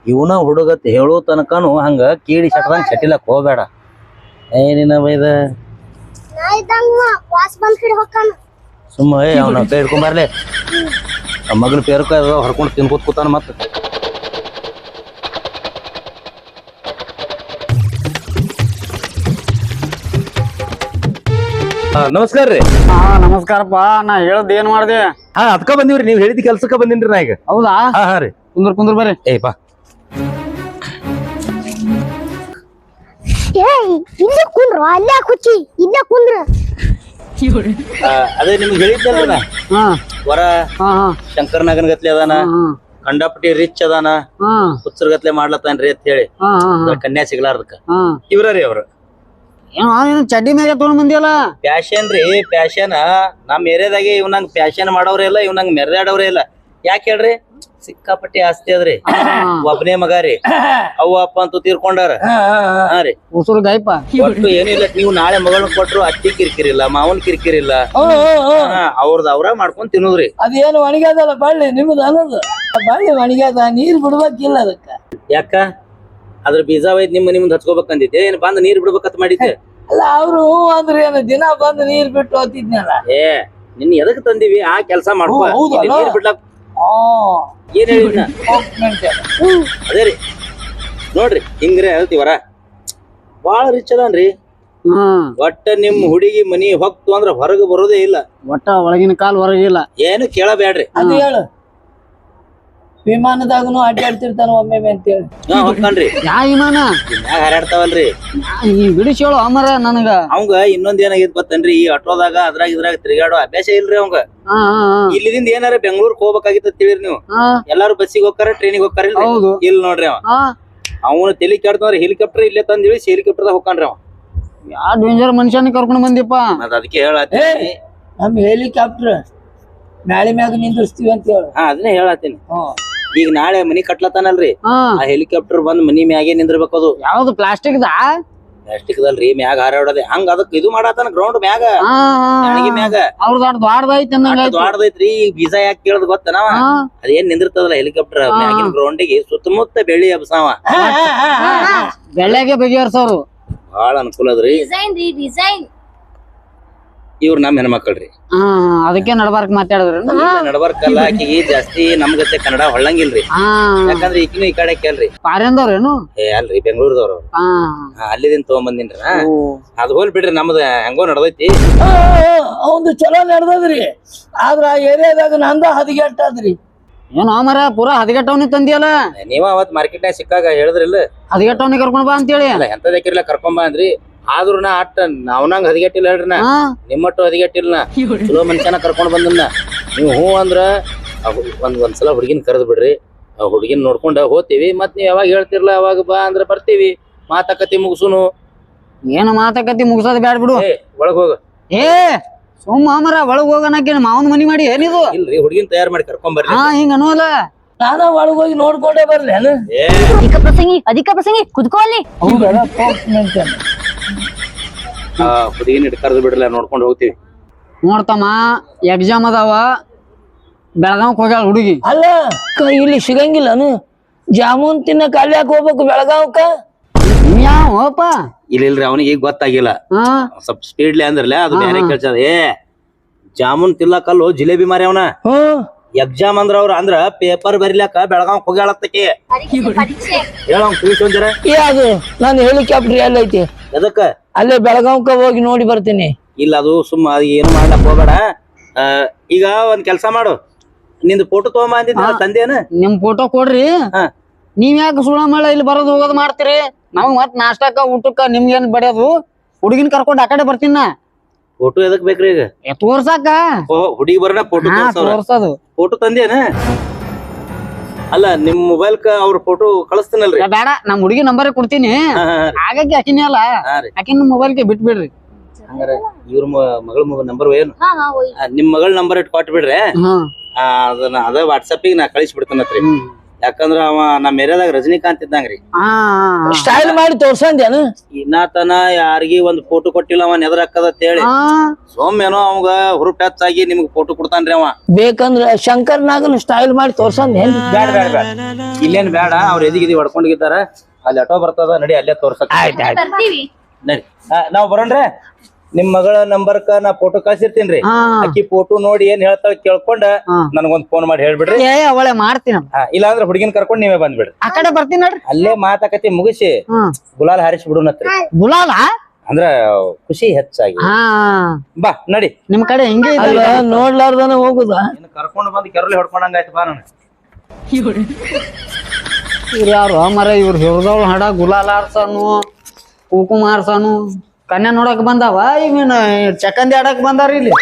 ಇವನ ಹುಡುಗತ್ ಹೇಳೋ ತನಕನು ಹಂಗ ಕೀಡಿ ಸಟ್ಟದಂಗ್ ಸಟಿಲಕ್ ಹೋಗ್ಬೇಡ. ಏನಿನ ಬೈದ? ಸುಮ್ಮ ಏ ಅವನ ಕೈ ಹಿಡ್ಕೊಂಡ್ ಬರ್ಲೆ. ನಮ್ಮ ಮಗನ ಪೇರ್ಕ ಹೊರ್ಕೊಂಡು ತಿನ್ಕೋತ ಕೂತಾನ ಮತ್ತ ನಮಸ್ಕಾರ ರೀ. ಹಾ ನಮಸ್ಕಾರಪ್ಪ. ನಾ ಹೇಳದ್ ಏನ್ ಮಾಡ್ದೆ? ಹಾ ಅದಕ್ಕ ಬಂದಿವ್ರಿ ನೀವ್ ಹೇಳಿದ ಕೆಲ್ಸಕ್ಕ ಬಂದಿನ್ರಿ ನಾ ಈಗ. ಹೌದಾ? ಹಾ ಹಾ ರೀ. ಕುಂದ್ರ ಕುಂದ್ರ ಬರ್ರಿ. ಏ ಬಾ. ಇಲ್ಲೇ ಕುಂದ್ರು ಅಲ್ಲೇ ಕುಚ್ಚಿ ಇಲ್ಲೇ ಕುಂದ್ರ. ಅದೇ ನಿಮ್ಗೆ ಹೇಳಿದ್ದಲ್ಲ ಹಾ. ವರ ಹಾ ಹಾ. ಶಂಕರ್ನಾಗನ್ ಗತ್ಲೆ ಅದಾನ ಹಾ ರಿಚ್ ಅದಾನ ಹಾ. ಹುಚ್ಚರ್ ಗತ್ಲೆ ಮಾಡ್ಲತ್ತಾನ್ರಿ ಅಂತ ಹೇಳಿ. ಹಾ ಹಾ ಅದ್ರ ಕನ್ಯಾ ಸಿಗ್ಲಾರ್ದಕ್ಕ. ಹಾ. ಇವ್ರ ರೀ ಅವ್ರು. ಏನೋ ಏನು ಚಡ್ಡಿ ಮೇಲೆ ತೊಗೊಂಡ್ ಬಂದಿಯಲ್ಲ? ಪ್ಯಾಶನ್ ರೀ ಪ್ಯಾಶನ್. ನಮ್ ಏರಿಯಾದಾಗೆ ಇವ್ನಂಗ್ ಪ್ಯಾಶನ್ ಮಾಡೋರೇ ಇಲ್ಲ ಇವ್ನಂಗ್ ಮೆರೆದಾಡೋರೇ ಇಲ್ಲ. ಯಾಕೆ ಹೇಳ್ರಿ? ಸಿಕ್ಕಾಪಟ್ಟಿ ಆಸ್ತಿ ಅದ್ರಿ ಒಬ್ಬನೇ ಮಗ ರೀ. ಅವ್ವ ಅಪ್ಪ ಅಂತೂ ತೀರ್ಕೊಂಡಾರ. ಹಾ ರೀ. ಉಸುರು ಒಟ್ಟು ಏನಿಲ್ಲ ನೀವು ನಾಳೆ ಮಗಳನ್ನ ಕೊಟ್ರು ಅತ್ತಿ ಕಿರಿಕಿರಿಲ್ಲ ಮಾವನ್ ಕಿರಿಕಿರಿಲ್ಲ. ಹಾ, ಅವ್ರದ್ ಅವ್ರ ಮಾಡ್ಕೊಂಡ್ ತಿನ್ನುದ್ರಿ. ಅದೇನು ಒಣಗ್ಯಾದಲ್ಲ ಬಳ್ಳಿ ನಿಮ್ದು ಅನ್ನೋದು. ಬಳ್ಳಿ ಒಣಗ್ಯಾದ ನೀರ್ ಬಿಡ್ಬೇಕಿಲ್ಲ ಅದಕ್ಕ. ಯಾಕ? ಅದ್ರ ಬೀಜ ಒಯ್ದ್ ನಿಮ್ಮ ನಿಮ್ದು ಹಚ್ಕೋಬೇಕಂದಿದ್ದೆ. ಏನ್ ಬಂದ್ ನೀರ್ ಬಿಡ್ಬೇಕಂತ ಮಾಡಿದ್ದೆ? ಅಲ್ಲ ಅವ್ರು ಅಂದ್ರೆ ಏನು ದಿನ ಬಂದು ನೀರ್ ಬಿಟ್ಟು ಹೋತಿದ್ನಲ್ಲ ಏ ನಿನ್ ಎದಕ್ ತಂದಿವಿ? ಆ ಕೆಲ್ಸ ಮಾಡ್ಕೋ? ನೀರ್ ಬಿಡ್ಲಾಕ್ ಏನ್ ಹೇಳಿದ್ನ ಹೋಗ್ಮೆಂಟ್. ಅದೇ ರೀ. ನೋಡ್ರಿ ಹಿಂಗ್ರೆ ಹೇಳ್ತೀವರ? ಬಾಳ ರಿಚ್ ಅದಾನ್ರಿ. ಒಟ್ಟ ನಿಮ್ ಹುಡುಗಿ ಮನಿ ಹೊಕ್ತು ಅಂದ್ರ ಹೊರಗೆ ಬರೋದೇ ಇಲ್ಲ. ಒಟ್ಟ ಒಳಗಿನ ಕಾಲ್ ಹೊರಗಿಲ್ಲ ಏನು ಕೇಳಬೇಡ್ರಿ. ಅದು ಹೇಳು. ವಿಮಾನದಾಗನು ಅಡ್ಡಾಡ್ತಿರ್ತಾನ ಒಮ್ಮೆ ಅಂತೇಳಿ. ಹಾ ಹೊಕ್ಕನ್ರಿ ಯಾ ವಿಮಾನ? ಮ್ಯಾಗ ಹಾರಾಡ್ತಾವಲ್ರಿ. ಈ ಬಿಡಿಸಿ ಹೇಳು ಅಮರ ನನಗ. ಅವಂಗ ಇನ್ನೊಂದ್ ಏನಾಗಿದ್ ಬತ್ತನ್ರಿ ಈ ಆಟೋದಾಗ ಅದ್ರಾಗ ಇದ್ರಾಗ ತಿರುಗಾಡೋ ಅಭ್ಯಾಸ ಇಲ್ರಿ ಅವಂಗ. ಹಾ ಹಾ ಹಾ. ಇಲ್ಲಿದಿಂದ ಏನಾರ ಬೆಂಗಳೂರಿಗೆ ಹೋಗ್ಬೇಕಾಗಿತ್ತ ತಿಳಿರಿ ನೀವು. ಹಾ. ಎಲ್ಲಾರು ಬಸ್ಸಿಗೆ ಹೋಗ್ತಾರ ಟ್ರೈನಿಗೆ ಹೋಗ್ತಾರ ಹೌದು. ಇಲ್ಲ ನೋಡ್ರಿ ಅವ. ಹಾ. ಅವನು ತಲಿ ಕೆಡ್ತಾವ್ರಿ ಹೆಲಿಕಾಪ್ಟರ್ ಇಲ್ಲೇ ತಂದ್ ಹೇಳಿ ಹೆಲಿಕಾಪ್ಟರ್ದಾಗ ಹೋಗ್ಕನ್ರಿ ಅವ. ಯಾ ಡೇಂಜರ್ ಮನುಷ್ಯನ ಕರ್ಕೊಂಡ್ ಬಂದಿಪ್ಪ. ಅದ್ ಅದಕ್ಕೆ ಹೇಳತ್ತೀನಿ. ನಮ್ ಹೆಲಿಕಾಪ್ಟರ್ ಮ್ಯಾಳಿ ಮ್ಯಾಗ ನಿಂದಿರ್ಸ್ತೀವಿ ಅಂತ ಹೇಳು. ಹಾ ಅದನ್ನೇ ಹೇಳತ್ತೀನಿ. ಹ್ಮ್. ಈಗ ನಾಳೆ ಮನಿ ಕಟ್ಲತ್ತಾನಲ್ರಿ. ಆ ಹೆಲಿಕಾಪ್ಟರ್ ಬಂದ್ ಮನಿ ಮ್ಯಾಗೆ ನಿಂದಿರ್ಬೇಕು ಅದು ಯಾವ್ದು ಪ್ಲಾಸ್ಟಿಕ್ ದಾ? ಪ್ಲಾಸ್ಟಿಕ್ದಲ್ರಿ ಮ್ಯಾಗ ಹಾರಾಡೋದೆ ಹಂಗ ಅದಕ್ ಇದು ಮಾಡತ್ತಾನ ಗ್ರೌಂಡ್ ಮ್ಯಾಗ. ಹಾ ಮ್ಯಾಗಿ. ಈಗ ಯಾಕೆ ಕೇಳದ್ ಗೊತ್ತನವ? ಅದೇನ್ ನಿಂದಿರ್ತದಲ್ಲ ಹೆಲಿಕಾಪ್ಟರ್ ಮ್ಯಾಗಿನ ಗ್ರೌಂಡಿಗೆ ಸುತ್ತಮುತ್ತ ಬೆಳ್ಳಿ ಹಬ್ಸಾವ ಬೆಳ್ಳೆಗೆ ಬಗೆಹರಿಸೋರು ಬಹಳ ಅನುಕೂಲ ಅದ್ರಿ. ಡಿಸೈನ್ ರೀ ಡಿಸೈನ್ ಇವ್ರ ನಮ್ ಹೆಣ್ಮಕ್ಳ್ರಿ. ಹಾ ಅದಕ್ಕೆ ನಡಬಾರ್ಕ್ ಮಾತಾಡಿದ್ರಿ. ನಡಬರ್ಕಲ್ಲ ಆಕಿಗೆ ಜಾಸ್ತಿ ನಮ್ ಗತೆ ಕನ್ನಡ ಹೊಳ್ಳಂಗಿಲ್ರಿ. ಹಾ. ಯಾಕಂದ್ರೆ ಈಕಿನೂ ಈ ಕಡೆ ಕೇಳ್ರಿ. ಪಾರ್ಯಂದವ್ರೇನು ಏ ಅಲ್ರಿ ಬೆಂಗಳೂರದವ್ರು. ಹಾ. ಅಲ್ಲಿದಿಂದ ತಗೊಂಬಂದಿನ್ರಿ. ಅದ್ ಹೋಲ್ ಬಿಡ್ರಿ ನಮ್ದು ಹೆಂಗೋ ನಡ್ದೈತಿ. ಅವಂದು ಚಲೋ ನಡ್ದದ್ರಿ. ಆದ್ರ ಆ ಏರಿಯಾದಾಗ ನಂದ ಹದಿಗೆಟ್ಟದ್ರಿ. ಏನು ಮರ ಪೂರಾ ಹದಿಗಟ್ಟವನಿ ತಂದಿಯಲ್ಲ? ನೀವ ಅವತ್ ಮಾರ್ಕೆಟ್ ಸಿಕ್ಕಾಗ ಹೇಳಿದ್ರಿಲ್ಲ. ಹದಿಗಟ್ಟವನಿ ಕರ್ಕೊಂಡ್ ಬಾ ಅಂತೇಳಿ. ಎಂತದಕ್ಕಿರ್ಲ ಕರ್ಕೊಂಡ್ ಬಾ ಅಂದ್ರಿ. ಆದ್ರೂ ನಾ ಅಟ್ಟ ನಾವ್ನಂಗ್ ಹದಿಗೆಟ್ಟಿಲ್ಲ ಹೇಳ್ರಿ ನಾ. ಹಾ. ನಿಮ್ಮಟ್ಟು ಹದಿಗೆಟ್ಟಿಲ್ಲ ನಾ. ಚಲೋ ಮನುಷ್ಯನ ಕರ್ಕೊಂಡ್ ಬಂದನ್ನ ನೀವು ಹ್ಞೂ ಅಂದ್ರ ಆ ಹು- ಒಂದ್ ಒಂದ್ಸಲ ಹುಡುಗಿನ ಕರೆದ್ ಬಿಡ್ರಿ. ಆ ಹುಡುಗಿನ ನೋಡ್ಕೊಂಡ ಹೋಗ್ತೀವಿ ಮತ್ ನೀವ್ ಯಾವಾಗ ಹೇಳ್ತಿರ್ಲ ಅವಾಗ ಬಾ ಅಂದ್ರ ಬರ್ತೀವಿ. ಮಾತಾಕತಿ ಮುಗಿಸುನು. ಏನು ಮಾತಾಕತಿ ಮುಗಿಸೋದ್ ಬ್ಯಾಡ್ ಬಿಡು. ಒಳಗ್ ಹೋಗ. ಏ ಸುಮ್ಮ ಮರ ಒಳಗ್ ಹೋಗಿ ಮಾವನ್ ಮನಿ ಮಾಡಿ ಏನಿದು ಇಲ್ರಿ ಹುಡುಗಿನ ತಯಾರ್ ಮಾಡಿ ಕರ್ಕೊಂಡ್ ಬರ್ರಿ ಹಾ ಹಿಂಗ ಅನ್ನೋಲ್ಲ ನಾನ ಹೋಗಿ ನೋಡ್ಕೊಂಡೇ ಬರ್ಲಿ ಏ. ಅಧಿಕ ಪ್ರಸಂಗಿ ಅಧಿಕ ಪ್ರಸಂಗಿ ಕುದ್ಕೋ ಅಲ್ಲಿ. ಹುಡುಗಿನ ಹಿಡ್ ಕರೆದು ಬಿಡ್ರಲ್ಲ ನೋಡ್ಕೊಂಡ್ ಹೋಗ್ತೀವಿ. ನೋಡ್ತಮ್ಮ ಎಕ್ಸಾಮ್ ಅದಾವ ಬೆಳಗಾವ್ಕ್ ಹೋಗ್ಯಾಳ ಹುಡುಗಿ. ಅಲ್ಲ ಕ- ಇಲ್ಲಿ ಸಿಗಂಗಿಲ್ಲನು ಜಾಮೂನ್ ತಿನ್ನಕ್ ಅಲ್ಯಾಕ್ ಹೋಗ್ಬೇಕು ಬೆಳಗಾವ್ಕ. ಯಾವಪ್ಪ ಇಲ್ಲ ಇಲ್ರಿ ಅವನಿಗೆ ಈಗ ಗೊತ್ತಾಗಿಲ್ಲ. ಹಾ. ಸ್ವಲ್ಪ ಸ್ಪೀಡ್ಲಿ ಅಂದ್ರಲ್ಲ ಅದು ಬೇರೆ. ಕೆಲ್ಸ ಏ ಜಾಮೂನ್ ತಿಲ್ಲಕಲ್ಲು ಜಿಲೇಬಿ ಮಾರಿ ಅವನ. ಹ್ಮ್ ಎಕ್ಸಾಮ್ ಅಂದ್ರ ಅವ್ರ ಅಂದ್ರ ಪೇಪರ್ ಬರಿಲಾಕ ಬೆಳಗಾವ್ ಹೋಗ್ಯಾಳತ್ತಕಿ ಹೇಳ ಅವ್ನ್ ತಿಳಿಸಿ ಒಂದಿರ ಏ ಅದು ನಾನು ಹೆಲಿಕಾಪ್ಟರ್ ಎಲ್ಲೈತಿ. ಎದಕ್ಕ? ಅಲ್ಲೇ ಬೆಳಗಾವ್ಕ ಹೋಗಿ ನೋಡಿ ಬರ್ತೀನಿ. ಇಲ್ಲ ಅದು ಸುಮ್ಮ ಏನು ಮಾಡ್ಲಕ್ ಹೋಗಬೇಡ. ಆ, ಈಗ ಒಂದ್ ಕೆಲ್ಸ ಮಾಡು. ನಿಂದು ಫೋಟೋ ತಗೊಂಬ ಅಂದಿದ್ದ. ತಂದೇನ? ನಿಮ್ ಫೋಟೋ ಕೊಡ್ರಿ. ಹಾ. ನೀವ್ ಯಾಕೆ ಸುಳ್ಳ ಮೇಳ ಇಲ್ಲಿ ಬರೋದು ಹೋಗೋದು ಮಾಡ್ತೀರಿ? ನಾವ್ ಮತ್ ನಾಷ್ಟಕ್ಕ ಊಟಕ್ಕ ನಿಮ್ಗೇನ್ ಬಡಿಯೋದು ಹುಡುಗಿನ ಕರ್ಕೊಂಡು ಆ ಕಡೆ ಬರ್ತೀನಿ ನಾ. ಫೋಟೋ ಎದಕ್ ಬೇಕ್ರಿ ಈಗ? ಏ, ತೋರ್ಸಾಕ? ಓ ಹುಡುಗಿ ಬರೋಣ ಫೋಟೋ ಹಾ ತೋರ್ಸೋದು. ಫೋಟೋ ತಂದೇನ? ಅಲ್ಲ ನಿಮ್ ಮೊಬೈಲ್ ಕ ಅವ್ರ ಫೋಟೋ ಕಳಿಸ್ತೀನಲ್ರಿ. ಬೇಡ ನಮ್ ಹುಡುಗಿ ನಂಬರ್ ಕೊಡ್ತೀನಿ. ಹಾಗಾಗಿ ಆಕಿನೇ ಅಲ್ಲ. ಹಾ ಮೊಬೈಲ್ಗೆ ಮೊಬೈಲ್ಗೆ ಬಿಟ್ಬಿಡ್ರಿ. ಹಂಗಾರ ಇವ್ರ ಮಗಳ ನಂಬರ್ ಏನು? ನಿಮ್ ಮಗಳ ನಂಬರ್ ಇಟ್ಟು ಕೊಟ್ಟು ಬಿಡ್ರಿ ಹ್ಮ್. ಆ, ಅದನ್ನ ಅದ ವಾಟ್ಸಪ್ ನಾ ಕಳಿಸಿ ಬಿಡ್ತೇನತ್ರಿ ಯಾಕಂದ್ರ ಅವ ನಮ್ಮ ಏರಿಯಾದಾಗ ರಜನಿಕಾಂತ್ ಇದ್ದಂಗ್ರಿ. ಸ್ಟೈಲ್ ಮಾಡಿ ತೋರ್ಸಂದೇನು ಇನ್ನಾತನ ಯಾರಿಗಿ ಒಂದ್ ಫೋಟೋ ಕೊಟ್ಟಿಲ್ಲ ಅವ ನೆದರಾಕದ ಹೇಳಿ ಏನೋ ಸೋಮ್ಯನೋ ಅವಾಗ ಹುರುಪ್ ಹೆಚ್ಚಾಗಿ ನಿಮ್ಗೆ ಫೋಟೋ ಕೊಡ್ತಾನ್ರಿ ಅವ. ಬೇಕಂದ್ರ ಶಂಕರ್ ನಾಗನ ಸ್ಟೈಲ್ ಮಾಡಿ ತೋರ್ಸಂದೇನ್ ಬ್ಯಾಡ ಬ್ಯಾಡ ಬ್ಯಾಡ. ಇಲ್ಲೇನ್ ಬೇಡ ಅವ್ರ ಎದಿಗಿದಿ ಹೊಡ್ಕೊಂಡಿದ್ದಾರ ಅಲ್ಲಿ ಆಟೋ ಬರ್ತದ ನಡಿ ಅಲ್ಲೇ ತೋರ್ಸಕ್. ಬರ್ತೀವಿ. ನಡಿ. ನಾವ್ ಬರೋಣ್ರೆ? ನಿಮ್ ಮಗಳ ನಂಬರ್ಕ ನಾ ಫೋಟೋ ಕಳ್ಸಿರ್ತೀನ್ರಿ. ಹಾ. ಅಕ್ಕಿ ಫೋಟೋ ನೋಡಿ ಏನ್ ಹೇಳ್ತಾಳ ಕೇಳ್ಕೊಂಡ ಹಾ. ನನಗೊಂದ್ ಫೋನ್ ಮಾಡಿ ಹೇಳ್ಬಿಡ್ರಿ. ಏ ಅವಳೆ ಮಾಡ್ತೀನಿ ಇಲ್ಲ ಇಲ್ಲಾಂದ್ರ ಹುಡುಗಿನ ಕರ್ಕೊಂಡ್ ನೀವೇ ಬಂದ್ಬಿಡ್ರಿ. ಆ ಕಡೆ ಬರ್ತೀನಿ ನೋಡ್ರಿ. ಅಲ್ಲೇ ಮಾತಾಕತಿ ಮುಗಿಸಿ. ಹ್ಮ್ ಗುಲಾಲ್ ಹಾರಿಸಿ ಬಿಡುನತ್ರಿ ಗುಲಾಲ? ಅಂದ್ರ ಖುಷಿ ಹೆಚ್ಚಾಗಿ. ಹಾ. ಬಾ ನಡಿ. ನಿಮ್ ಕಡೆ ಹಿಂಗೆ ನೋಡ್ಲಾರ್ದಾನ ನೋಡ್ಲಾರ್ದನ ಹೋಗುದ? ಕರ್ಕೊಂಡು ಬಂದು ಕೆರಳಿ ಹೊಡ್ಕೊಂಡಂಗಾಯ್ತು ಬಾ ನಾನು. ಇವ್ರು ಯಾರು? ಮರ ಇವ್ರು ಹಿಡ್ದವ್ಳ ಹಡ ಗುಲಾಲ್ ಆರ್ಸಾನು ಕುಕುಮ ಆರ್ಸಾನು ಕನ್ಯಾ ನೋಡಕ್ ಬಂದಾವ? ಇವನ್ ಚಕಂದಿ ಆಡಕ್ ಬಂದಾರ ಇಲ್ಲಿ?